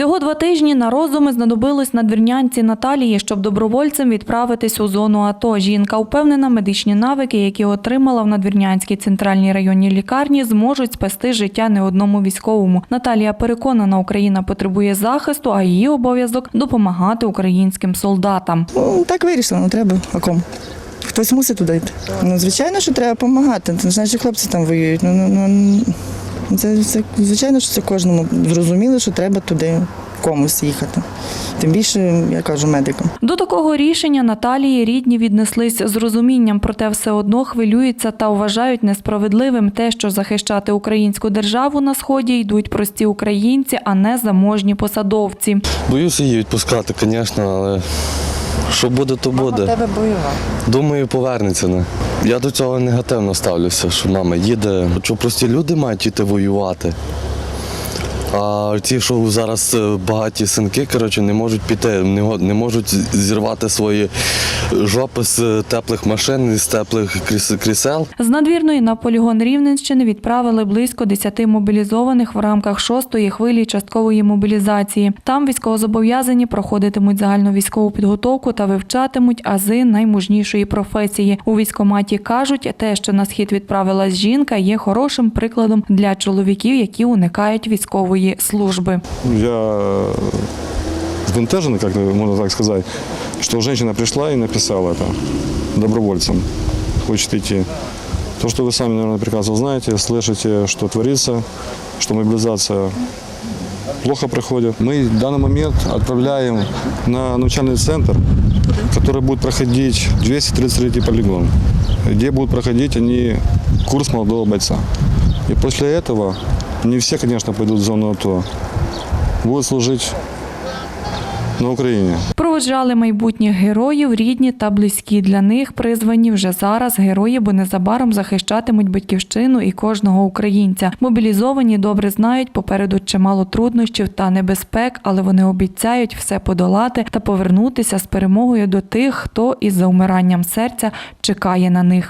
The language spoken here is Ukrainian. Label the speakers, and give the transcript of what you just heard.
Speaker 1: Всього два тижні на розуми знадобилось надвірнянці Наталії, щоб добровольцем відправитись у зону АТО. Жінка впевнена, медичні навики, які отримала в надвірнянській центральній районній лікарні, зможуть спасти життя не одному військовому. Наталія переконана, Україна потребує захисту, а її обов'язок допомагати українським солдатам.
Speaker 2: Ну, так вирішила, ну треба. А? Хтось мусить туди йти. Ну, звичайно, що треба допомагати. Ти знаєш, хлопці там воюють. Ну, ну, ну, це, це, звичайно, що це кожному зрозуміло, що треба туди комусь їхати. Тим більше, я кажу, медикам.
Speaker 1: До такого рішення Наталії рідні віднеслись з розумінням, проте все одно хвилюються та вважають несправедливим те, що захищати українську державу на сході йдуть прості українці, а не заможні посадовці.
Speaker 3: Боюся її відпускати, звісно, але що буде, то буде.
Speaker 2: тебе бойова.
Speaker 3: Думаю, повернеться. Не. Я до цього негативно ставлюся, що мама їде. Що прості люди мають йти воювати. А ті, що зараз е, багаті синки, коротше, не можуть піти, не, можуть зірвати свої жопи з теплих машин, з теплих кріс- крісел.
Speaker 1: З надвірної на полігон Рівненщини відправили близько 10 мобілізованих в рамках шостої хвилі часткової мобілізації. Там військовозобов'язані проходитимуть загальну військову підготовку та вивчатимуть ази наймужнішої професії. У військкоматі кажуть, те, що на схід відправилась жінка, є хорошим прикладом для чоловіків, які уникають військової служби.
Speaker 4: Я сбентежен, как можно так сказать, что женщина пришла и написала это добровольцем. Хочет идти. То, что вы сами, наверное, прекрасно знаете, слышите, что творится, что мобилизация плохо проходит. Мы в данный момент отправляем на научальный центр, который будет проходить 233 полигон, где будут проходить они курс молодого бойца. И после этого, не все, конечно, пойдут в зону АТО, будут служить на Украине.
Speaker 1: Проводжали майбутніх героїв, рідні та близькі. Для них призвані вже зараз герої, бо незабаром захищатимуть батьківщину і кожного українця. Мобілізовані добре знають попереду чимало труднощів та небезпек, але вони обіцяють все подолати та повернутися з перемогою до тих, хто із заумиранням серця чекає на них.